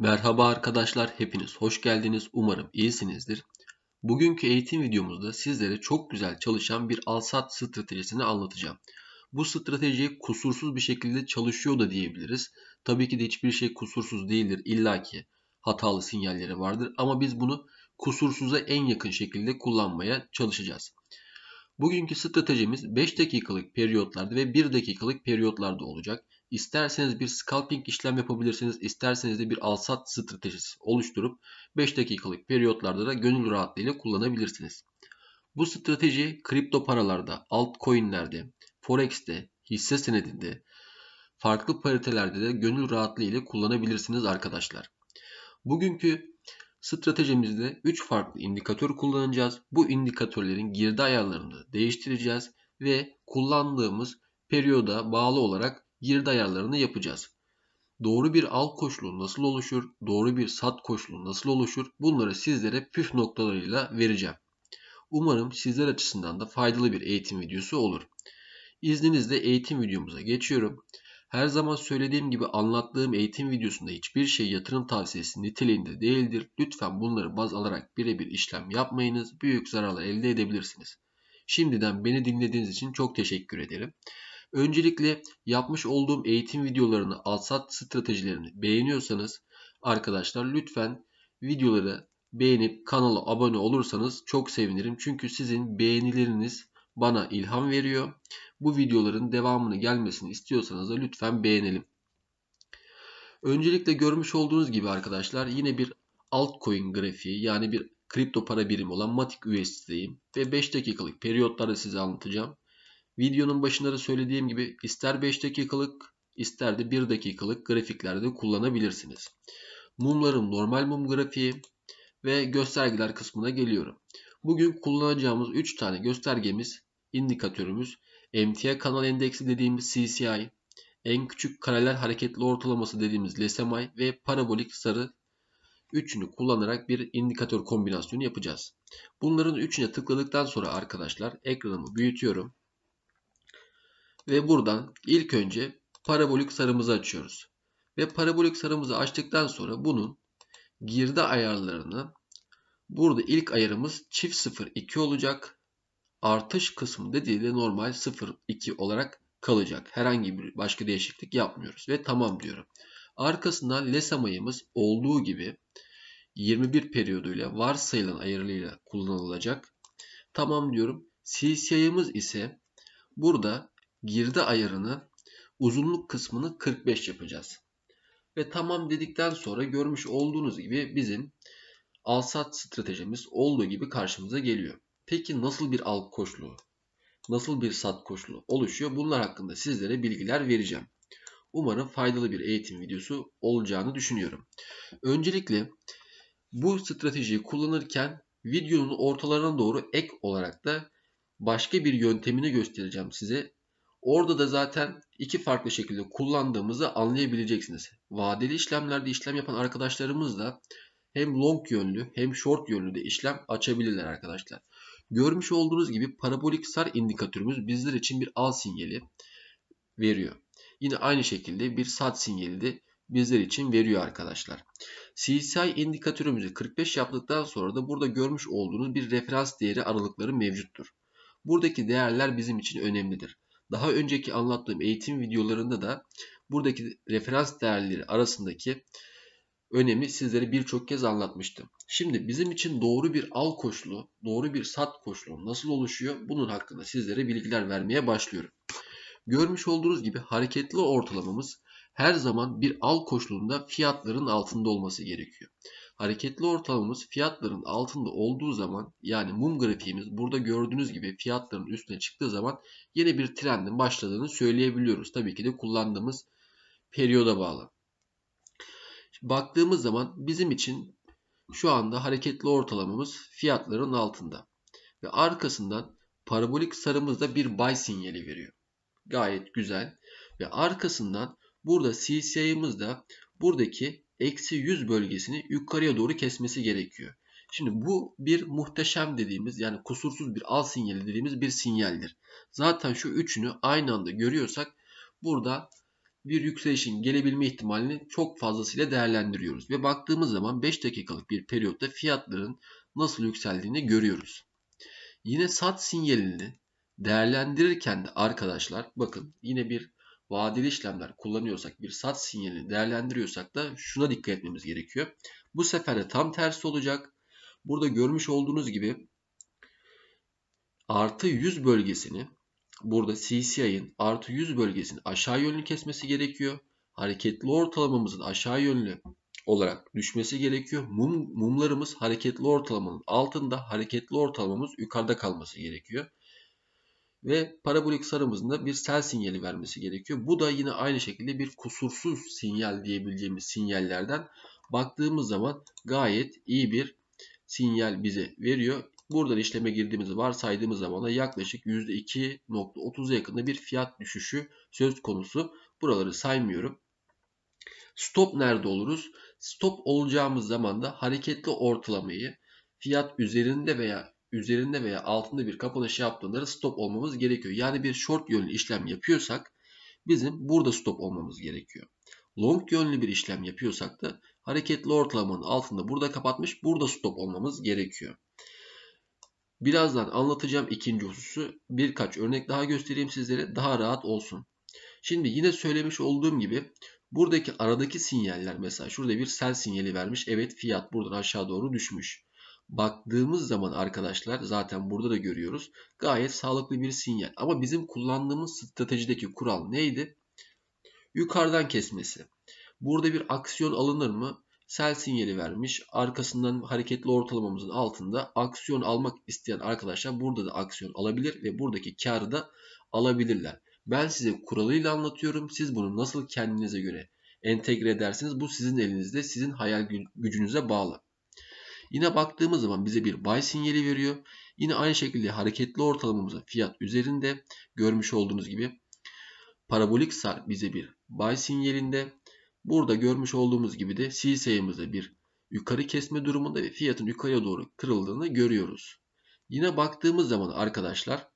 Merhaba arkadaşlar, hepiniz hoş geldiniz. Umarım iyisinizdir. Bugünkü eğitim videomuzda sizlere çok güzel çalışan bir alsat stratejisini anlatacağım. Bu strateji kusursuz bir şekilde çalışıyor da diyebiliriz. Tabii ki de hiçbir şey kusursuz değildir. İlla ki hatalı sinyalleri vardır ama biz bunu kusursuza en yakın şekilde kullanmaya çalışacağız. Bugünkü stratejimiz 5 dakikalık periyotlarda ve 1 dakikalık periyotlarda olacak. İsterseniz bir scalping işlem yapabilirsiniz. isterseniz de bir alsat stratejisi oluşturup 5 dakikalık periyotlarda da gönül rahatlığıyla kullanabilirsiniz. Bu strateji kripto paralarda, altcoin'lerde, forex'te, hisse senedinde, farklı paritelerde de gönül rahatlığı ile kullanabilirsiniz arkadaşlar. Bugünkü stratejimizde 3 farklı indikatör kullanacağız. Bu indikatörlerin girdi ayarlarını değiştireceğiz ve kullandığımız periyoda bağlı olarak girdi ayarlarını yapacağız. Doğru bir al koşulu nasıl oluşur? Doğru bir sat koşulu nasıl oluşur? Bunları sizlere püf noktalarıyla vereceğim. Umarım sizler açısından da faydalı bir eğitim videosu olur. İzninizle eğitim videomuza geçiyorum. Her zaman söylediğim gibi anlattığım eğitim videosunda hiçbir şey yatırım tavsiyesi niteliğinde değildir. Lütfen bunları baz alarak birebir işlem yapmayınız. Büyük zararlar elde edebilirsiniz. Şimdiden beni dinlediğiniz için çok teşekkür ederim. Öncelikle yapmış olduğum eğitim videolarını, alsat stratejilerini beğeniyorsanız arkadaşlar lütfen videoları beğenip kanala abone olursanız çok sevinirim. Çünkü sizin beğenileriniz bana ilham veriyor. Bu videoların devamını gelmesini istiyorsanız da lütfen beğenelim. Öncelikle görmüş olduğunuz gibi arkadaşlar yine bir altcoin grafiği yani bir kripto para birimi olan Matic USD'deyim ve 5 dakikalık periyotlarda size anlatacağım. Videonun başında da söylediğim gibi ister 5 dakikalık ister de 1 dakikalık grafiklerde kullanabilirsiniz. Mumların normal mum grafiği ve göstergeler kısmına geliyorum. Bugün kullanacağımız 3 tane göstergemiz, indikatörümüz MTA kanal endeksi dediğimiz CCI, en küçük kareler hareketli ortalaması dediğimiz LSMI ve parabolik sarı üçünü kullanarak bir indikatör kombinasyonu yapacağız. Bunların üçüne tıkladıktan sonra arkadaşlar ekranımı büyütüyorum. Ve buradan ilk önce parabolik sarımızı açıyoruz. Ve parabolik sarımızı açtıktan sonra bunun girdi ayarlarını burada ilk ayarımız çift 0.2 olacak. Artış kısmı dediği de normal 0.2 olarak kalacak. Herhangi bir başka değişiklik yapmıyoruz. Ve tamam diyorum. Arkasından LESAM ayımız olduğu gibi 21 periyoduyla varsayılan ayarıyla kullanılacak. Tamam diyorum. CCI'miz ise burada girdi ayarını uzunluk kısmını 45 yapacağız. Ve tamam dedikten sonra görmüş olduğunuz gibi bizim al-sat stratejimiz olduğu gibi karşımıza geliyor. Peki nasıl bir al koşulu, nasıl bir sat koşulu oluşuyor? Bunlar hakkında sizlere bilgiler vereceğim. Umarım faydalı bir eğitim videosu olacağını düşünüyorum. Öncelikle bu stratejiyi kullanırken videonun ortalarına doğru ek olarak da başka bir yöntemini göstereceğim size. Orada da zaten iki farklı şekilde kullandığımızı anlayabileceksiniz. Vadeli işlemlerde işlem yapan arkadaşlarımız da hem long yönlü hem short yönlü de işlem açabilirler arkadaşlar. Görmüş olduğunuz gibi parabolik sar indikatörümüz bizler için bir al sinyali veriyor. Yine aynı şekilde bir sat sinyali de bizler için veriyor arkadaşlar. CCI indikatörümüzü 45 yaptıktan sonra da burada görmüş olduğunuz bir referans değeri aralıkları mevcuttur. Buradaki değerler bizim için önemlidir. Daha önceki anlattığım eğitim videolarında da buradaki referans değerleri arasındaki önemi sizlere birçok kez anlatmıştım. Şimdi bizim için doğru bir al koşulu, doğru bir sat koşulu nasıl oluşuyor? Bunun hakkında sizlere bilgiler vermeye başlıyorum. Görmüş olduğunuz gibi hareketli ortalamamız her zaman bir al koşulunda fiyatların altında olması gerekiyor. Hareketli ortalamamız fiyatların altında olduğu zaman yani mum grafiğimiz burada gördüğünüz gibi fiyatların üstüne çıktığı zaman yeni bir trendin başladığını söyleyebiliyoruz. Tabii ki de kullandığımız periyoda bağlı. Baktığımız zaman bizim için şu anda hareketli ortalamamız fiyatların altında. Ve arkasından parabolik sarımızda bir buy sinyali veriyor. Gayet güzel. Ve arkasından burada CCI'miz da buradaki eksi 100 bölgesini yukarıya doğru kesmesi gerekiyor. Şimdi bu bir muhteşem dediğimiz yani kusursuz bir al sinyali dediğimiz bir sinyaldir. Zaten şu üçünü aynı anda görüyorsak burada bir yükselişin gelebilme ihtimalini çok fazlasıyla değerlendiriyoruz. Ve baktığımız zaman 5 dakikalık bir periyotta fiyatların nasıl yükseldiğini görüyoruz. Yine sat sinyalini değerlendirirken de arkadaşlar bakın yine bir vadeli işlemler kullanıyorsak bir sat sinyalini değerlendiriyorsak da şuna dikkat etmemiz gerekiyor. Bu sefer de tam tersi olacak. Burada görmüş olduğunuz gibi artı 100 bölgesini burada CCI'nin artı 100 bölgesini aşağı yönlü kesmesi gerekiyor. Hareketli ortalamamızın aşağı yönlü olarak düşmesi gerekiyor. Mum, mumlarımız hareketli ortalamanın altında, hareketli ortalamamız yukarıda kalması gerekiyor. Ve parabolik sarımızın da bir sel sinyali vermesi gerekiyor. Bu da yine aynı şekilde bir kusursuz sinyal diyebileceğimiz sinyallerden baktığımız zaman gayet iyi bir sinyal bize veriyor. Buradan işleme girdiğimizi varsaydığımız zaman da yaklaşık %2.30'a yakında bir fiyat düşüşü söz konusu. Buraları saymıyorum. Stop nerede oluruz? Stop olacağımız zaman da hareketli ortalamayı fiyat üzerinde veya üzerinde veya altında bir kapanış yaptığında stop olmamız gerekiyor. Yani bir short yönlü işlem yapıyorsak bizim burada stop olmamız gerekiyor. Long yönlü bir işlem yapıyorsak da hareketli ortalamanın altında burada kapatmış burada stop olmamız gerekiyor. Birazdan anlatacağım ikinci hususu birkaç örnek daha göstereyim sizlere daha rahat olsun. Şimdi yine söylemiş olduğum gibi buradaki aradaki sinyaller mesela şurada bir sell sinyali vermiş. Evet fiyat buradan aşağı doğru düşmüş. Baktığımız zaman arkadaşlar zaten burada da görüyoruz. Gayet sağlıklı bir sinyal. Ama bizim kullandığımız stratejideki kural neydi? Yukarıdan kesmesi. Burada bir aksiyon alınır mı? Sell sinyali vermiş. Arkasından hareketli ortalamamızın altında aksiyon almak isteyen arkadaşlar burada da aksiyon alabilir ve buradaki karı da alabilirler. Ben size kuralıyla anlatıyorum. Siz bunu nasıl kendinize göre entegre edersiniz? Bu sizin elinizde, sizin hayal gücünüze bağlı. Yine baktığımız zaman bize bir buy sinyali veriyor. Yine aynı şekilde hareketli ortalamamızın fiyat üzerinde görmüş olduğunuz gibi parabolik sar bize bir buy sinyalinde. Burada görmüş olduğumuz gibi de C sayımızda bir yukarı kesme durumunda ve fiyatın yukarıya doğru kırıldığını görüyoruz. Yine baktığımız zaman arkadaşlar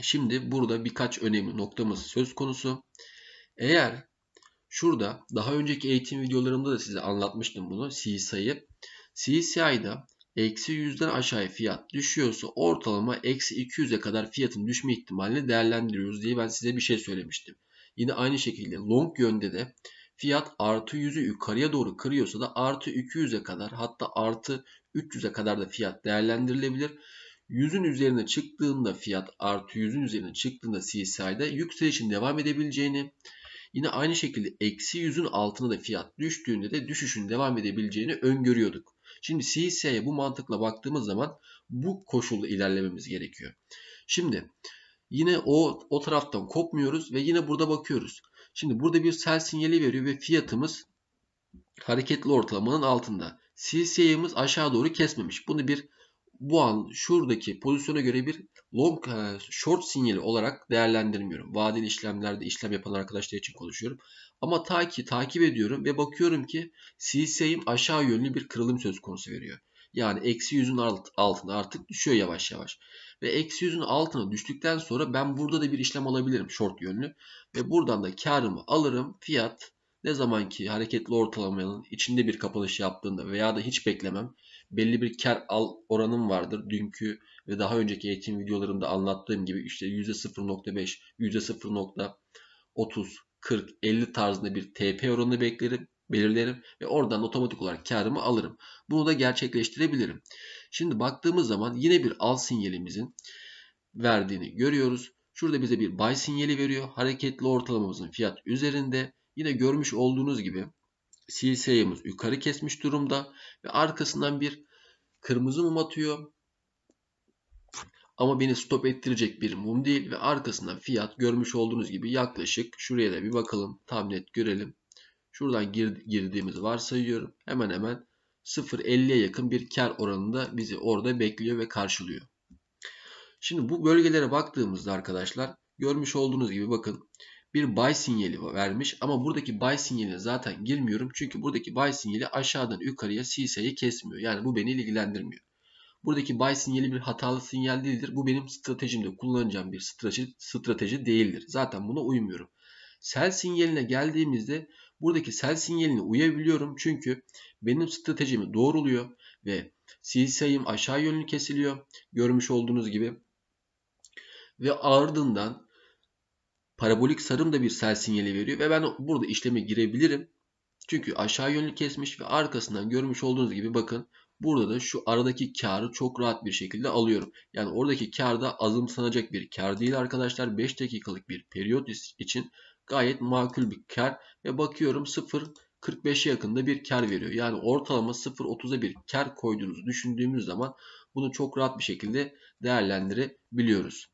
şimdi burada birkaç önemli noktamız söz konusu. Eğer şurada daha önceki eğitim videolarımda da size anlatmıştım bunu C sayı CCI'da eksi 100'den aşağıya fiyat düşüyorsa ortalama eksi 200'e kadar fiyatın düşme ihtimalini değerlendiriyoruz diye ben size bir şey söylemiştim. Yine aynı şekilde long yönde de fiyat artı 100'ü yukarıya doğru kırıyorsa da artı 200'e kadar hatta artı 300'e kadar da fiyat değerlendirilebilir. 100'ün üzerine çıktığında fiyat artı 100'ün üzerine çıktığında CCI'de yükselişin devam edebileceğini yine aynı şekilde eksi 100'ün altına da fiyat düştüğünde de düşüşün devam edebileceğini öngörüyorduk. Şimdi CS'ye bu mantıkla baktığımız zaman bu koşulda ilerlememiz gerekiyor. Şimdi yine o, o taraftan kopmuyoruz ve yine burada bakıyoruz. Şimdi burada bir sell sinyali veriyor ve fiyatımız hareketli ortalamanın altında. CC'miz aşağı doğru kesmemiş. Bunu bir bu an şuradaki pozisyona göre bir long e, short sinyali olarak değerlendirmiyorum. Vadeli işlemlerde işlem yapan arkadaşlar için konuşuyorum. Ama ta ki takip ediyorum ve bakıyorum ki CC'im aşağı yönlü bir kırılım söz konusu veriyor. Yani eksi yüzün altında artık düşüyor yavaş yavaş. Ve eksi yüzün altına düştükten sonra ben burada da bir işlem alabilirim short yönlü. Ve buradan da karımı alırım. Fiyat ne zaman ki hareketli ortalamanın içinde bir kapanış yaptığında veya da hiç beklemem belli bir kar al oranım vardır. Dünkü ve daha önceki eğitim videolarımda anlattığım gibi işte %0.5, %0.30, 40, 50 tarzında bir TP oranını beklerim, belirlerim ve oradan otomatik olarak karımı alırım. Bunu da gerçekleştirebilirim. Şimdi baktığımız zaman yine bir al sinyalimizin verdiğini görüyoruz. Şurada bize bir buy sinyali veriyor. Hareketli ortalamamızın fiyat üzerinde. Yine görmüş olduğunuz gibi CSA'mız yukarı kesmiş durumda ve arkasından bir kırmızı mum atıyor. Ama beni stop ettirecek bir mum değil ve arkasından fiyat görmüş olduğunuz gibi yaklaşık şuraya da bir bakalım tam görelim. Şuradan gir, girdiğimizi varsayıyorum. Hemen hemen 0.50'ye yakın bir kar oranında bizi orada bekliyor ve karşılıyor. Şimdi bu bölgelere baktığımızda arkadaşlar görmüş olduğunuz gibi bakın bir buy sinyali vermiş ama buradaki buy sinyaline zaten girmiyorum. Çünkü buradaki buy sinyali aşağıdan yukarıya CS'yi kesmiyor. Yani bu beni ilgilendirmiyor. Buradaki buy sinyali bir hatalı sinyal değildir. Bu benim stratejimde kullanacağım bir strateji, strateji değildir. Zaten buna uymuyorum. Sell sinyaline geldiğimizde buradaki sell sinyaline uyabiliyorum. Çünkü benim stratejimi doğruluyor ve CCI'm aşağı yönlü kesiliyor. Görmüş olduğunuz gibi. Ve ardından parabolik sarım da bir sell sinyali veriyor ve ben burada işleme girebilirim. Çünkü aşağı yönlü kesmiş ve arkasından görmüş olduğunuz gibi bakın burada da şu aradaki karı çok rahat bir şekilde alıyorum. Yani oradaki kar da azımsanacak bir kar değil arkadaşlar. 5 dakikalık bir periyot için gayet makul bir kar ve bakıyorum 0.45'e yakında bir kar veriyor. Yani ortalama 0.30'a bir kar koyduğunuzu düşündüğümüz zaman bunu çok rahat bir şekilde değerlendirebiliyoruz.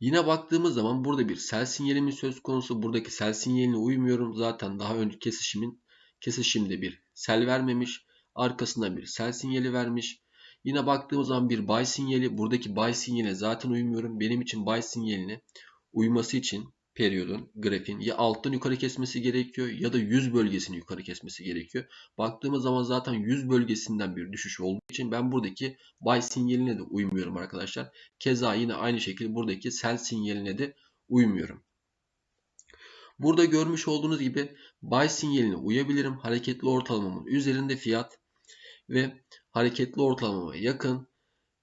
Yine baktığımız zaman burada bir sell sinyalimiz söz konusu. Buradaki sell sinyaline uymuyorum. Zaten daha önce kesişimin kesişimde bir sell vermemiş. Arkasında bir sell sinyali vermiş. Yine baktığımız zaman bir buy sinyali. Buradaki buy sinyaline zaten uymuyorum. Benim için buy sinyaline uyması için periyodun, grafiğin ya alttan yukarı kesmesi gerekiyor ya da 100 bölgesini yukarı kesmesi gerekiyor. Baktığımız zaman zaten 100 bölgesinden bir düşüş olduğu için ben buradaki buy sinyaline de uymuyorum arkadaşlar. Keza yine aynı şekilde buradaki sell sinyaline de uymuyorum. Burada görmüş olduğunuz gibi buy sinyaline uyabilirim. Hareketli ortalamamın üzerinde fiyat ve hareketli ortalamama yakın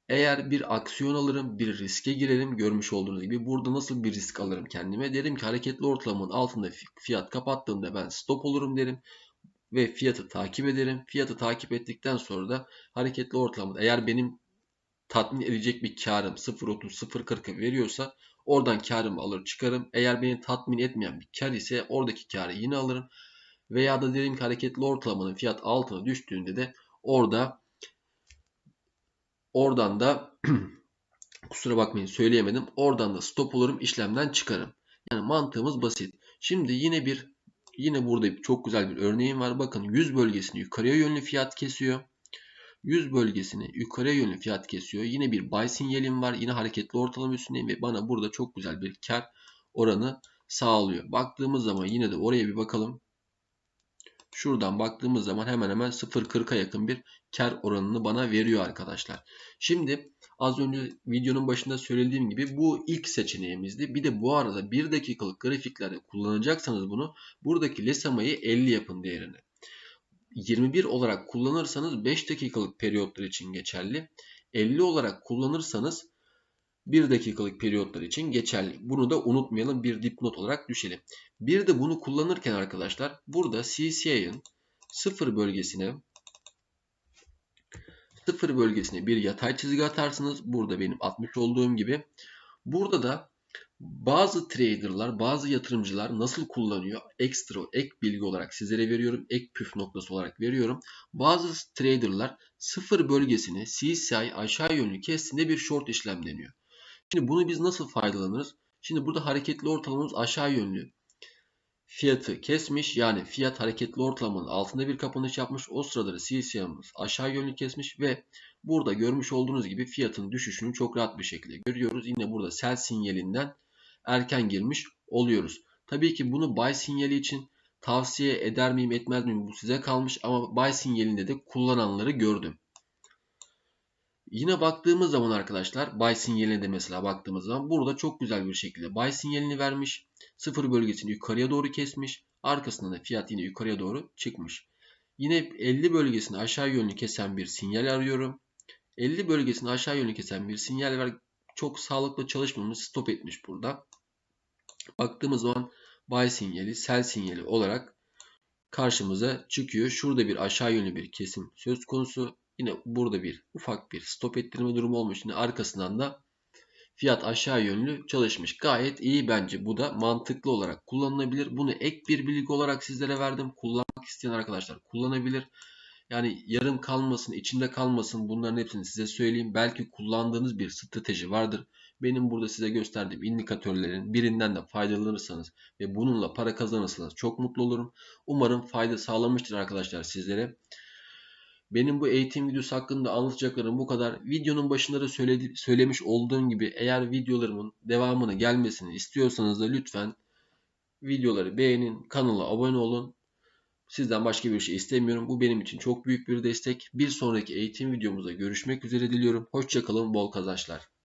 eğer bir aksiyon alırım, bir riske girerim görmüş olduğunuz gibi. Burada nasıl bir risk alırım kendime? Derim ki hareketli ortalamanın altında fiyat kapattığında ben stop olurum derim. Ve fiyatı takip ederim. Fiyatı takip ettikten sonra da hareketli ortalamada eğer benim tatmin edecek bir karım 0.30 0.40 veriyorsa oradan karımı alır çıkarım. Eğer beni tatmin etmeyen bir kar ise oradaki karı yine alırım. Veya da derim ki hareketli ortalamanın fiyat altına düştüğünde de orada Oradan da kusura bakmayın söyleyemedim. Oradan da stop olurum işlemden çıkarım. Yani mantığımız basit. Şimdi yine bir yine burada çok güzel bir örneğim var. Bakın 100 bölgesini yukarıya yönlü fiyat kesiyor. 100 bölgesini yukarıya yönlü fiyat kesiyor. Yine bir buy sinyalim var. Yine hareketli ortalama üstündeyim ve bana burada çok güzel bir kar oranı sağlıyor. Baktığımız zaman yine de oraya bir bakalım. Şuradan baktığımız zaman hemen hemen 0.40'a yakın bir kar oranını bana veriyor arkadaşlar. Şimdi az önce videonun başında söylediğim gibi bu ilk seçeneğimizdi. Bir de bu arada 1 dakikalık grafiklerde kullanacaksanız bunu buradaki lesamayı 50 yapın değerini. 21 olarak kullanırsanız 5 dakikalık periyotlar için geçerli. 50 olarak kullanırsanız 1 dakikalık periyotlar için geçerli. Bunu da unutmayalım bir dipnot olarak düşelim. Bir de bunu kullanırken arkadaşlar burada CCI'ın 0 bölgesine 0 bölgesine bir yatay çizgi atarsınız. Burada benim atmış olduğum gibi. Burada da bazı traderlar, bazı yatırımcılar nasıl kullanıyor? Ekstra, ek bilgi olarak sizlere veriyorum. Ek püf noktası olarak veriyorum. Bazı traderlar 0 bölgesini CCI aşağı yönlü kestiğinde bir short işlem deniyor. Şimdi bunu biz nasıl faydalanırız? Şimdi burada hareketli ortalamamız aşağı yönlü. Fiyatı kesmiş yani fiyat hareketli ortalamanın altında bir kapanış yapmış. O sırada da CCM'ımız aşağı yönlü kesmiş ve burada görmüş olduğunuz gibi fiyatın düşüşünü çok rahat bir şekilde görüyoruz. Yine burada sell sinyalinden erken girmiş oluyoruz. Tabii ki bunu buy sinyali için tavsiye eder miyim etmez miyim bu size kalmış ama buy sinyalinde de kullananları gördüm. Yine baktığımız zaman arkadaşlar buy sinyaline de mesela baktığımız zaman burada çok güzel bir şekilde buy sinyalini vermiş. Sıfır bölgesini yukarıya doğru kesmiş. Arkasında da fiyat yine yukarıya doğru çıkmış. Yine 50 bölgesini aşağı yönlü kesen bir sinyal arıyorum. 50 bölgesini aşağı yönlü kesen bir sinyal var. Çok sağlıklı çalışmamış stop etmiş burada. Baktığımız zaman buy sinyali, sell sinyali olarak karşımıza çıkıyor. Şurada bir aşağı yönlü bir kesim söz konusu. Yine burada bir ufak bir stop ettirme durumu olmuş. Yine arkasından da fiyat aşağı yönlü çalışmış. Gayet iyi bence. Bu da mantıklı olarak kullanılabilir. Bunu ek bir bilgi olarak sizlere verdim. Kullanmak isteyen arkadaşlar kullanabilir. Yani yarım kalmasın, içinde kalmasın bunların hepsini size söyleyeyim. Belki kullandığınız bir strateji vardır. Benim burada size gösterdiğim indikatörlerin birinden de faydalanırsanız ve bununla para kazanırsanız çok mutlu olurum. Umarım fayda sağlamıştır arkadaşlar sizlere. Benim bu eğitim videosu hakkında anlatacaklarım bu kadar. Videonun başında da söyledi, söylemiş olduğum gibi eğer videolarımın devamını gelmesini istiyorsanız da lütfen videoları beğenin, kanala abone olun. Sizden başka bir şey istemiyorum. Bu benim için çok büyük bir destek. Bir sonraki eğitim videomuzda görüşmek üzere diliyorum. Hoşçakalın, bol kazançlar.